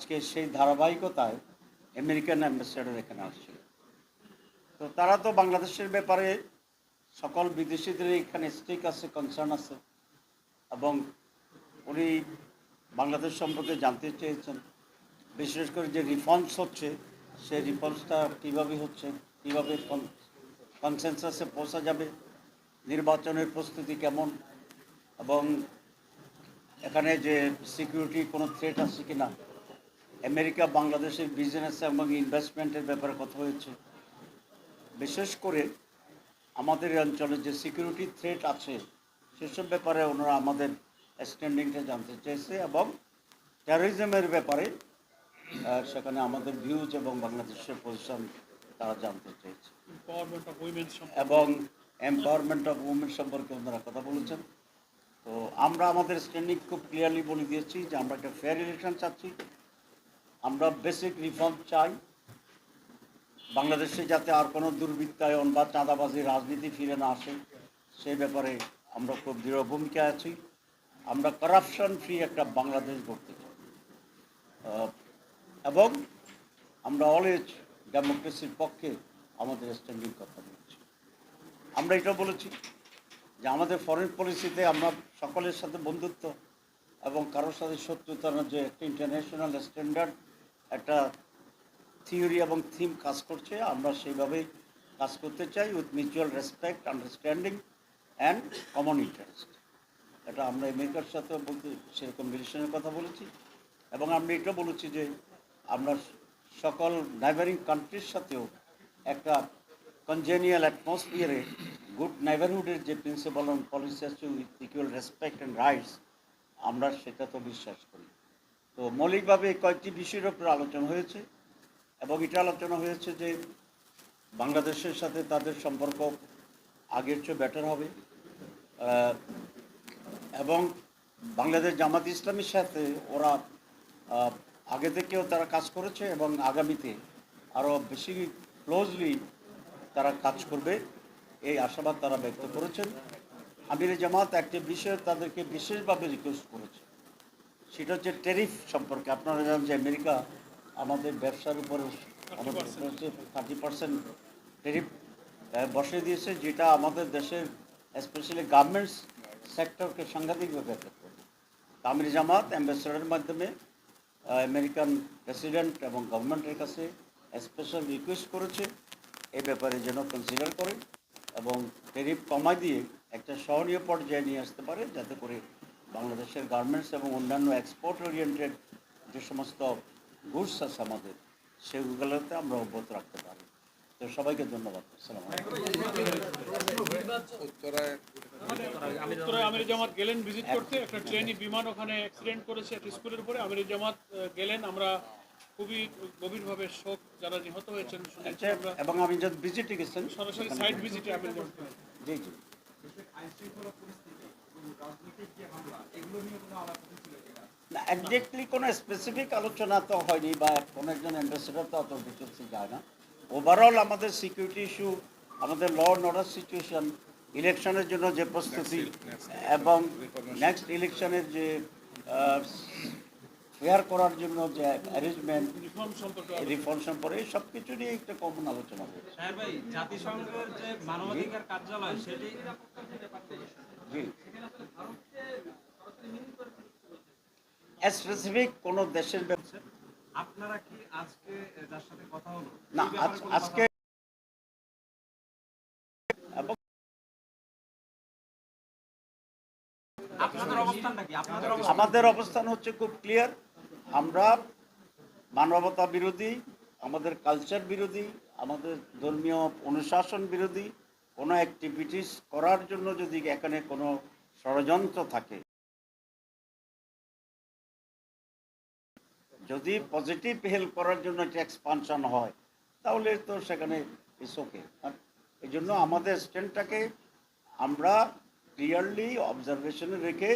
আজকে সেই ধারাবাহিকতায় আমেরিকান অ্যাম্বাসেডর এখানে আসছিল। তো তারা তো বাংলাদেশের ব্যাপারে সকল বিদেশিদের এখানে স্টেক আছে কনসার্ন আছে এবং উনি বাংলাদেশ সম্পর্কে জানতে চেয়েছেন। বিশেষ করে যে রিফর্মস হচ্ছে, সেই রিফর্মসটা কীভাবে হচ্ছে, কীভাবে কনসেন্সাসে পৌঁছা যাবে, নির্বাচনের প্রস্তুতি কেমন এবং এখানে যে সিকিউরিটি কোনো থ্রেট আছে কি না আমেরিকা বাংলাদেশের বিজনেস এবং ইনভেস্টমেন্টের ব্যাপারে কথা হয়েছে। বিশেষ করে আমাদের অঞ্চলে যে সিকিউরিটি থ্রেট আছে সেসব ব্যাপারে ওনারা আমাদের স্ট্যান্ডিংটা জানতে চেয়েছে এবং টেরোরিজমের ব্যাপারে সেখানে আমাদের ভিউজ এবং বাংলাদেশের পজিশন তারা জানতে চেয়েছে। এবং এম্পাওয়ারমেন্ট অফ উমেন সম্পর্কে ওনারা কথা বলেছেন। তো আমরা আমাদের স্ট্যান্ডিং খুব ক্লিয়ারলি বলে দিয়েছি যে আমরা একটা ফেয়ার ইলেকশন চাচ্ছি। আমরা বেসিক রিফর্ম চাই। বাংলাদেশে যাতে আর কোনো দুর্বৃত্তায়ন বা চাঁদাবাজি রাজনীতি ফিরে না আসে সেই ব্যাপারে আমরা খুব দৃঢ় ভূমিকা আছি। আমরা করাপশন ফ্রি একটা বাংলাদেশ গড়তে চাই। এবং আমরা অলওয়েজ ডেমোক্রেসির পক্ষে আমাদের স্ট্যান্ডিং কথা বলছি। আমরা এটা বলেছি যে আমাদের ফরেন পলিসিতে আমরা সকলের সাথে বন্ধুত্ব এবং কারোর সাথে শত্রুতা না যে একটা ইন্টারন্যাশনাল স্ট্যান্ডার্ড একটা থিওরি এবং থিম কাজ করছে, আমরা সেইভাবেই কাজ করতে চাই with mutual respect understanding and common interest এটা আমরা আমেরিকার সাথে বলতে, সেরকম রিলেশনের কথা বলেছি। এবং আমরা এটা বলেছি যে আমরা সকল নাইবারিং কান্ট্রির সাথেও একটা কনজেনিয়াল অ্যাটমসফিয়ারে গুড নাইবারহুডের যে প্রিন্সিপাল অন পলিসি আছে with equal respect and rights আমরা সেটা তো বিশ্বাস করি। তো মৌলিকভাবে কয়েকটি বিষয়ের উপর আলোচনা হয়েছে এবং এটা আলোচনা হয়েছে যে বাংলাদেশের সাথে তাদের সম্পর্ক আগের চেয়ে বেটার হবে। এবং বাংলাদেশ জামাত ইসলামীর সাথে ওরা আগে থেকেও তারা কাজ করেছে এবং আগামীতে আরও বেশি ক্লোজলি তারা কাজ করবে, এই আশাবাদ তারা ব্যক্ত করেছেন। আমির জামাত একটি বিষয়ে তাদেরকে বিশেষভাবে রিকোয়েস্ট করেছে। সেটা হচ্ছে টেরিফ সম্পর্কে। আপনারা জানেন যে আমেরিকা আমাদের ব্যবসার উপরে থার্টি পার্সেন্ট টেরিফ বসিয়ে দিয়েছে, যেটা আমাদের দেশের স্পেশালি গার্মেন্টস সেক্টরকে সাংঘাতিকভাবে এফেক্ট করবে। তা আমির জামাত অ্যাম্বাসেডারের মাধ্যমে আমেরিকান প্রেসিডেন্ট এবং গভর্নমেন্টের কাছে স্পেশাল রিকোয়েস্ট করেছে এই ব্যাপারে যেন কনসিডার করে এবং টেরিফ কমাই দিয়ে একটা সহনীয় পর্যায়ে নিয়ে আসতে পারে, যাতে করে বাংলাদেশের গার্মেন্টস এবং অন্যান্য এক্সপোর্ট ওরিয়েন্টেড যে সমস্ত গুডস আছে আমাদের সেগুলোতে আমরা অব্যাহত রাখতে পারি। তো সবাইকে ধন্যবাদ। আমির জামাত গেলেন ভিজিট করতে। একটা ট্রেনই বিমান ওখানে অ্যাক্সিডেন্ট করেছে একটা স্কুলের উপরে। আমির জামাত গেলেন। আমরা খুবই গভীরভাবে শোক যারা নিহত হয়েছেন আচ্ছা, এবং আমি যখন ভিজিটে গেছেন সরাসরি সাইড ভিজিটে আমির। জি জি। না একজাক্টলি কোনো স্পেসিফিক আলোচনা তো হয়নি বা কোনো একজন অ্যাম্বাসেডার তো অত ডিটেলসে যায় না। ওভারঅল আমাদের সিকিউরিটি ইস্যু আমাদের ল অ্যান্ড অর্ডার সিচুয়েশন ইলেকশনের জন্য যে প্রস্তুতি এবং নেক্সট ইলেকশনের যে ফেয়ার করার জন্য যে অ্যারেঞ্জমেন্ট রিফর্ম সম্পর্কে এই সব কিছু নিয়ে একটা কমন আলোচনা হয়েছে। জাতিসংঘের যে মানবাধিকার কার্যালয় সেটি জি। স্পেসিফিক কোনো দেশের ব্যাপারে আপনারা কি আজকে যার সাথে কথা হলো না আজ- আজকে আমাদের অবস্থান হচ্ছে খুব ক্লিয়ার আমরা মানবতা বিরোধী আমাদের কালচার বিরোধী আমাদের ধর্মীয় অনুশাসন বিরোধী। কোনো অ্যাক্টিভিটিস করার জন্য যদি এখানে কোনো ষড়যন্ত্র থাকে যদি পজিটিভ হেল্প করার জন্য একটা এক্সপানশন হয়, তাহলে তো সেখানে ইস ওকে এই জন্য আমাদের স্ট্যান্ডটাকে আমরা ক্লিয়ারলি অবজারভেশনে রেখে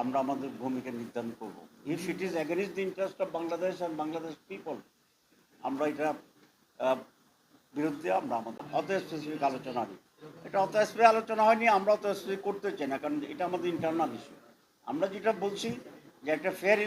আমরা আমাদের ভূমিকা নির্ধারণ করব। If it is against the interest of Bangladesh and Bangladesh people আমরা এটা বিরুদ্ধে আমরা আমাদের অত স্পেসিফিক আলোচনা নেই এটা অত স্পেসিফিক আলোচনা হয়নি আমরা অত স্পেসিফিক করতে চাই না, কারণ এটা আমাদের ইন্টারনাল ইস্যু আমরা যেটা বলছি যে একটা ফেয়ার